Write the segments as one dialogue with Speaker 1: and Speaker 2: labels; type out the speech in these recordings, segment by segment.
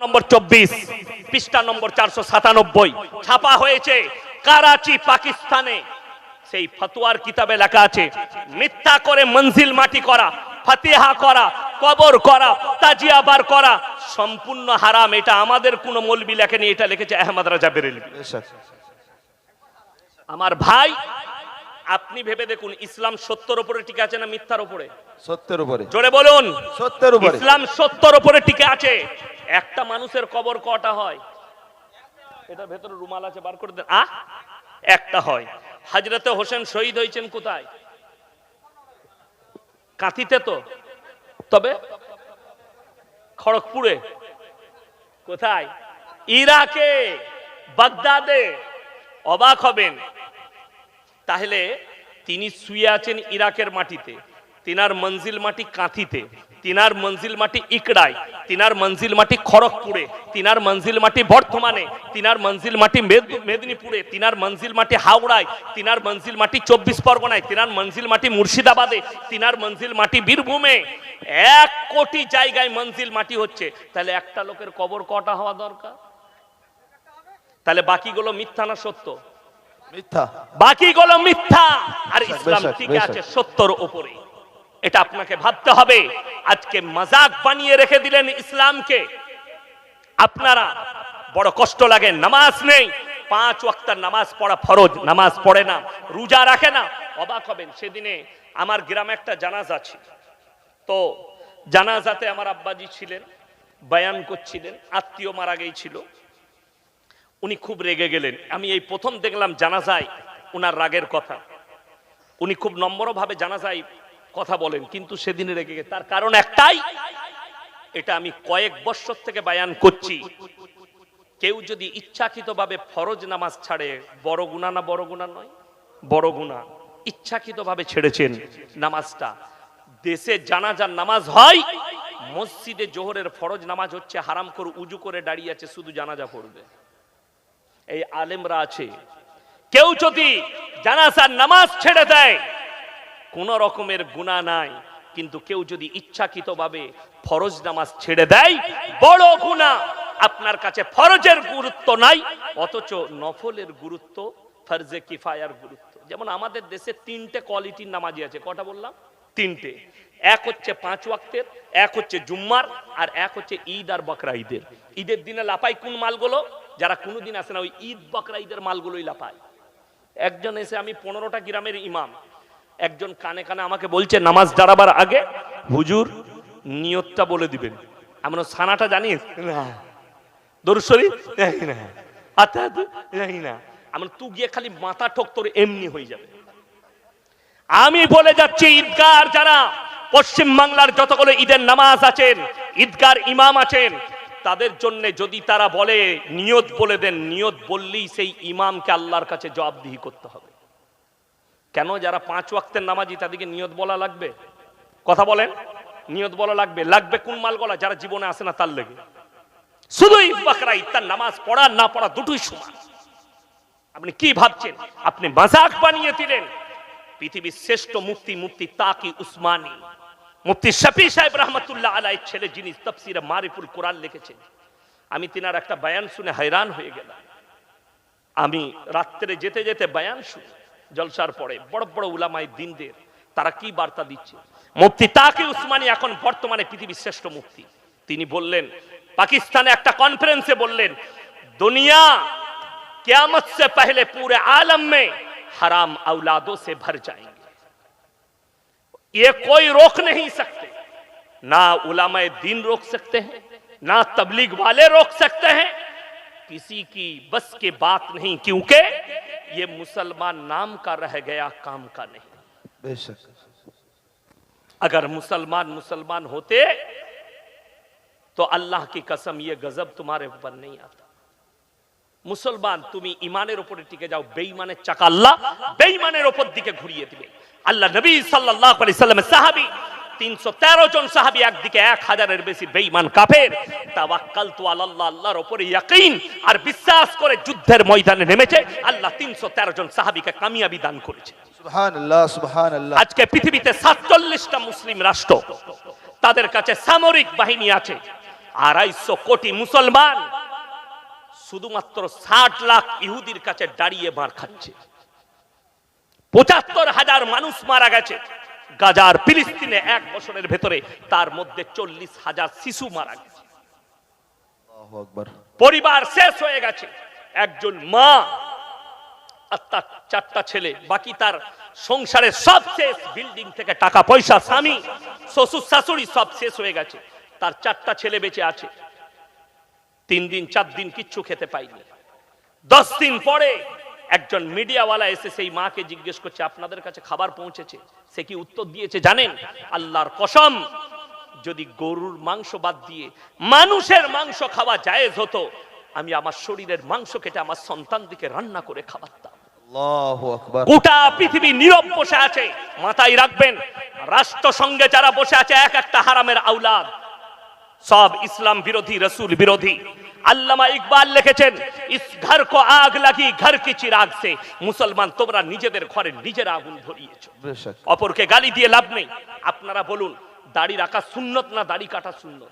Speaker 1: নম্বর চব্বিশ পৃষ্ঠা নম্বর চারশো সাতানব্বই। ছাপা হয়েছে কারাচি পাকিস্তানে। সেই ফতুয়ার কিতাবে লেখা আছে মিথ্যা করে মঞ্জিল মাটি করা ফাতিহা করা কবর করা তাজিয়াবার করা সম্পূর্ণ হারাম। এটা আমাদের কোন মলবি লেখেনি এটা লিখেছে আহমদ রাজা
Speaker 2: বেশক
Speaker 1: আমার ভাই আপনি ভেবে দেখুন ইসলাম সত্যর উপরে টিকে আছে না মিথ্যার উপরে?
Speaker 2: সত্যের উপরে।
Speaker 1: জোরে বলুন।
Speaker 2: সত্যের উপরে।
Speaker 1: ইসলাম সত্যর উপরে টিকে আছে। একটা মানুষের কবর কটা হয়? এটা ভেতরে রুমাল আছে বার করে দেন। আ? একটা হয়। হাজরতে হোসেন শহীদ হয়েছেন কোথায়? কাঁথিতে তো। তবে? খড়গপুরে। কোথায়? ইরাকে। বাগদাদে। অবাক হবেন। তাহলে তিনি শুয়ে আছেন ইরাকের মাটিতে তিনার মঞ্জিল মাটি কাঁথিতে তিনার মঞ্জিল মাটি ইকড়ায় তিনার মঞ্জিল মাটি খড়গপুরে তিনার মঞ্জিল মাটি বর্ধমানে তিনার মঞ্জিল মাটি মেদিনীপুরে তিনার মঞ্জিল মাটি হাওড়ায় তিনার মঞ্জিল মাটি চব্বিশ পরগনায় তিনার মঞ্জিল মাটি মুর্শিদাবাদে তিনার মঞ্জিল মাটি বীরভূমে এক কোটি জায়গায় মঞ্জিল মাটি হচ্ছে তাহলে একটা লোকের কবর কটা হওয়া দরকার তাহলে বাকিগুলো মিথ্যা না সত্য
Speaker 2: মিথ্যা।
Speaker 1: বাকিগুলো মিথ্যা। আর ইসলাম ঠিক। আছে সত্যর উপরে। এটা আপনাকে ভাবতে হবে। আজকে মজাক বানিয়ে রেখে দিলেন ইসলামকে। আপনারা বড় কষ্ট লাগে নামাজ নেই। পাঁচ ওয়াক্তার নামাজ পড়া ফরজ নামাজ পড়ে না রোজা রাখে না। অবাক হবেন সেদিনে আমার গ্রামে একটা জানাজা ছিল তো জানাজাতে আমার আব্বাজি ছিলেন বয়ান করছিলেন আত্মীয় মারা গিয়েছিল। উনি খুব রেগে গেলেন। আমি এই প্রথম দেখলাম জানাজায় উনার রাগের কথা। উনি খুব নম্রভাবে জানাজায় কথা বলেন, কিন্তু সেদিন রেগে গে তার কারণ একটাই, এটা আমি কয়েক বছর থেকে বায়ান করছি। কেউ যদি ইচ্ছাকৃতভাবে ফরজ নামাজ ছাড়ে, বড় গুণা না বড় গুণা নয়, বড় গুণা। ইচ্ছাকৃতভাবে ছেড়েছেন নামাজটা। দেশে জানাজার নামাজ হয়, মসজিদে জোহরের ফরজ নামাজ হচ্ছে হারাম করে উজু করে দাঁড়িয়ে আছে, শুধু জানাজা পড়বে। এই আলেমরা আছে। কেউ যদি জানাজার নামাজ ছেড়ে দেয়, কোন রকমের গুণা নাই। কিন্তু কেউ যদি ইচ্ছাকৃতভাবে ফরজ নামাজ ছেড়ে দেয়, বড় গুণা আপনার কাছে ফরজের গুরুত্ব নাই, অথচ নফলের গুরুত্ব, ফরজে কিফায়ার গুরুত্ব। যেমন আমাদের দেশে তিনটে কোয়ালিটির নামাজি আছে। কটা বললাম? তিনটে। এক হচ্ছে পাঁচ ওয়াক্তের, এক হচ্ছে জুম্মার, আর এক হচ্ছে ঈদ আর বকরা ঈদের। ঈদের দিনে লাপাই কোন মালগুলো? যারা কোনোদিন আসে না, ওই ঈদ বকরা ঈদের মালগুলোই লাপায় একজন এসে, আমি পনেরোটা গ্রামের ইমাম। একজন কানে কানে আমাকে বলছে, নামাজ দাঁড়াবার আগে হুজুর নিয়তটা বলে দিবেন। আমরা সানাটা জানি না। আমরা তু গিয়ে খালি মাথা ঠোক, তোর এমনি হয়ে যাবে। আমি বলে যাচ্ছি, ঈদগার যারা পশ্চিম বাংলার যতগুলো ঈদের নামাজ আছেন, ঈদগার ইমাম আছেন তাদের জন্য যদি তারা বলে, নিয়ত বলে দেন, নিয়ত বললেই সেই ইমামকে আল্লাহর কাছে জবাবদিহি করতে হবে। কেন? যারা পাঁচ ওয়াক্তের নামাজি, তাদেরকে নিয়ত বলা লাগবে। কথা বলেন, নিয়ত বলা লাগবে। লাগবে কোন মাল গলা যারা জীবনে আসে না, তার লেগে। শুধু ঈদ বাকরা তার নামাজ পড়া, না পড়া দুটোই সমান। আপনি কি ভাবছেন? আপনি মাজাক বানিয়ে দিলেন। পৃথিবীর শ্রেষ্ঠ মুক্তি মুক্তি তাকি উসমানী। মুফতি শফি সাহেব রহমতুল্লাহ আলাই ছেলে যিনি তফসিরে মারিফুল কোরআন লিখেছেন আমি তিনার একটা বয়ান শুনে হয়রান হয়ে গেলাম আমি রাত্রে যেতে যেতে বয়ান শুনি জলসার পরে বড় বড় উলামাই দিনদের তারা কি বার্তা দিচ্ছে মুফতি তাকি উসমানী এখন বর্তমানে পৃথিবীর শ্রেষ্ঠ মুক্তি তিনি বললেন পাকিস্তানে একটা কনফারেন্সে বললেন দুনিয়া क्यामत से पहले पूरे आलम में हराम औलादों से भर یہ کوئی روک نہیں سکتے۔ نہ علماء دین روک سکتے ہیں نہ تبلیغ والے روک سکتے ہیں۔ کسی کی بس کے بات نہیں کیونکہ یہ مسلمان نام کا رہ گیا کام کا نہیں۔ بے
Speaker 2: شک۔
Speaker 1: اگر مسلمان مسلمان ہوتے تو اللہ کی قسم یہ گزب تمہارے اوپر نہیں آتا۔ মুসলমান তুমি ইমানের উপরে টিকে যাও বেঈমানের চাকা আল্লাহ বেঈমানের উপর দিকে ঘুরিয়ে দিবে। আল্লাহ নবী সাল্লাল্লাহু আলাইহি সাল্লামের সাহাবী 313 জন সাহাবী একদিকে 1000 এর বেশি বেঈমান কাফের। তাওয়াক্কালতু আলাল্লাহ আল্লাহর উপরে ইয়াকিন আর বিশ্বাস করে যুদ্ধের ময়দানে নেমেছে। আল্লাহ 313 জন সাহাবীকে কামিয়াবি দান করেছে।
Speaker 2: সুবহানাল্লাহ সুবহানাল্লাহ।
Speaker 1: আজকে পৃথিবীতে সাতচল্লিশটা মুসলিম রাষ্ট্র তাদের কাছে সামরিক বাহিনী আছে। আড়াইশো কোটি মুসলমান শুধুমাত্র ষাট লাখ ইহুদির কাছে দাঁড়িয়ে মার খাচ্ছে। পঁচাত্তর হাজার মানুষ মারা গেছে। গাজার ফিলিস্তিনে এক বছরের ভেতরে তার মধ্যে চল্লিশ হাজার শিশু মারা গেছে। পরিবার শেষ হয়ে গেছে। একজন মা আর তার চারটা ছেলে বাকি তার সংসারের সব শেষ বিল্ডিং থেকে টাকা পয়সা স্বামী শ্বশুর শাশুড়ি সব শেষ হয়ে গেছে। তার চারটা ছেলে বেঁচে আছে। তিন দিন চার দিন কিচ্ছু খেতে পাইনি। দশ দিন পরে একজন মিডিয়াওয়ালা এসে সেই মাকে জিজ্ঞেস করছে আপনাদের কাছে খাবার পৌঁছেছে? সে কি উত্তর দিয়েছে জানেন? আল্লাহর কসম যদি গরুর মাংস বাদ দিয়ে মানুষের মাংস খাওয়া জায়েজ হতো আমি আমার শরীরের মাংস কেটে আমার সন্তানদিকে রান্না করে খাওয়াতাম। গোটা পৃথিবী নীরব বসে আছে মাথায় রাখবেন রাষ্ট্র সঙ্গে যারা বসে আছে এক একটা হারামের আউলাদ সব ইসলাম বিরোধী রসুল বিরোধী। আল্লামা ইকবাল লিখেছেন ইস ঘর কো আগ লাগি ঘর কি চিরাগ সে। মুসলমান তোমরা নিজেদের ঘরে নিজেরা আগুন ধরিয়েছো। অপরকে গালি দিয়ে লাভ নেই। আপনারা বলুন দাড়ি রাখা সুন্নত না দাড়ি কাটা সুন্নত?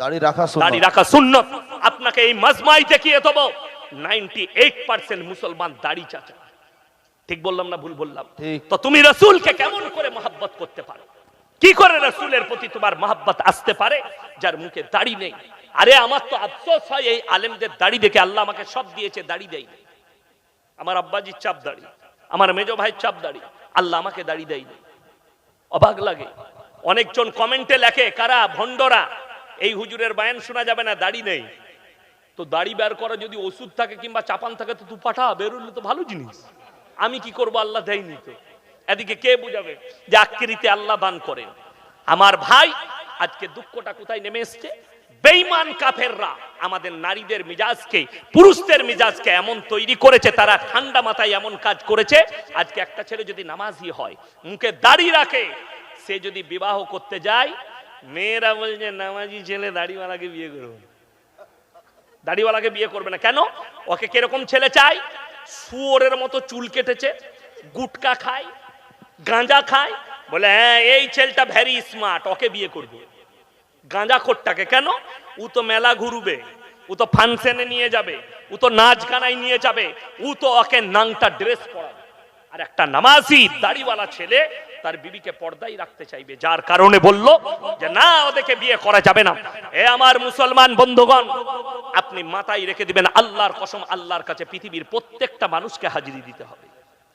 Speaker 2: দাড়ি রাখা
Speaker 1: দাড়ি রাখা সুন্নত। আপনাকে এই মাজমাই দেখিয়ে দেবো নাইনটি এইট পার্সেন্ট মুসলমান দাড়ি চাচা। ঠিক বললাম না ভুল বললাম। তো তুমি রসুলকে কেমন করে মহাব্বত করতে পারো? কি করে রসুলের প্রতি তোমার মহাব্বত আসতে পারে যার মুখে দাড়ি নেই? আরে আমার তো আফসোস হয় এই আলেমদের দাড়ি দেখে আল্লাহ আমাকে সব দিয়েছে, দাড়ি দেয় আমার আব্বাজির চাপ দাড়ি, আমার মেজ ভাইয়ের চাপ দাড়ি, আল্লাহ আমাকে দাড়ি দেয়নি। অবাক লাগে। অনেকজন কমেন্টে লেখে, কারা? ভণ্ডরা। এই হুজুরের বায়ান শোনা যাবে না, দাড়ি নেই। তো দাড়ি বের করা যদি ওষুধ থাকে কিংবা চাপান থাকে, তো তুই পাঠা বেরোলে তো ভালো জিনিস। আমি কি করব? আল্লাহ দেয়নি তো। এদিকে কে বুঝাবে যে আকৃতি আল্লাহ দান করেন। আমার ভাই আজকে দুঃখটা কোথায় নেমে এসছে? বেঈমান কাফেররা আমাদের নারীদের মিজাজকে, পুরুষদের মিজাজকে এমন তৈরি করেছে, তারা ঠান্ডা মাথায় এমন কাজ করেছে। আজকে একটা ছেলে যদি নামাজি হয়, মুখে দাড়ি রাখে, সে যদি বিবাহ করতে যায়, মেয়েরা বলছে, নামাজি ছেলে দাড়িওয়ালাকে বিয়ে করব দাড়িওয়ালাকে বিয়ে করবে না। কেন? ওকে কীরকম ছেলে চাই? শুয়োরের মতো চুল কেটেছে, গুটকা খায়, গাঁজা খায়। বলে হ্যাঁ এই ছেলেটা ভ্যারি স্মার্ট ওকে বিয়ে করবে। গাঁজা খোরটাকে কেন? ও তো মেলা ঘুরবে ও তো ফাংশনে নিয়ে যাবে ও তো নাচ গানায় নিয়ে যাবে ও তো ওকে নাংটা ড্রেস পরাবে। আর একটা নামাজি দাড়িওয়ালা ছেলে তার বিবিকে পর্দাই রাখতে চাইবে, যার কারণে বলল যে, না, ওদেরকে বিয়ে করা যাবে না। এ আমার মুসলমান বন্ধুগণ, আপনি মাথায় রেখে দিবেন, আল্লাহর কসম, আল্লাহর কাছে পৃথিবীর প্রত্যেকটা মানুষকে হাজিরি দিতে হবে।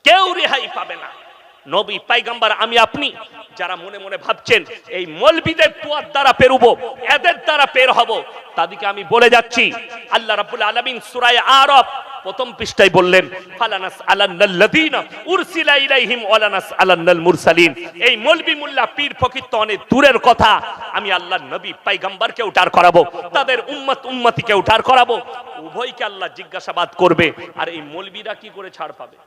Speaker 1: কেউ রেহাই পাবে না। নবী পাইগাম্বার, আমি আপনি। যারা মনে মনে ভাবছেন, এই মলবিদের তুয়ার দ্বারা পেরুবো, এদের দ্বারা পের হব, তাদেরকে আমি বলে যাচ্ছি, আল্লাহ রাব্বুল আলামিন সূরা আরব প্রথম পৃষ্ঠায় বললেন ফালানাস আলান্নাল্লাযীনা উরসিলা ইলাইহিম ওয়ালানাস আলান্নাল মুরসালিন। এই মলবি মুল্লা পীর ফকির তো অনেক দূরের কথা, আমি আল্লাহর নবী পাইগাম্বারকে উঠার করাবো, তাদের উম্মত উম্মতিকে উঠার করাবো, উভয়কে আল্লাহ জিজ্ঞাসাবাদ করবে, আর এই মলবিরা কি করে ছাড় পাবে?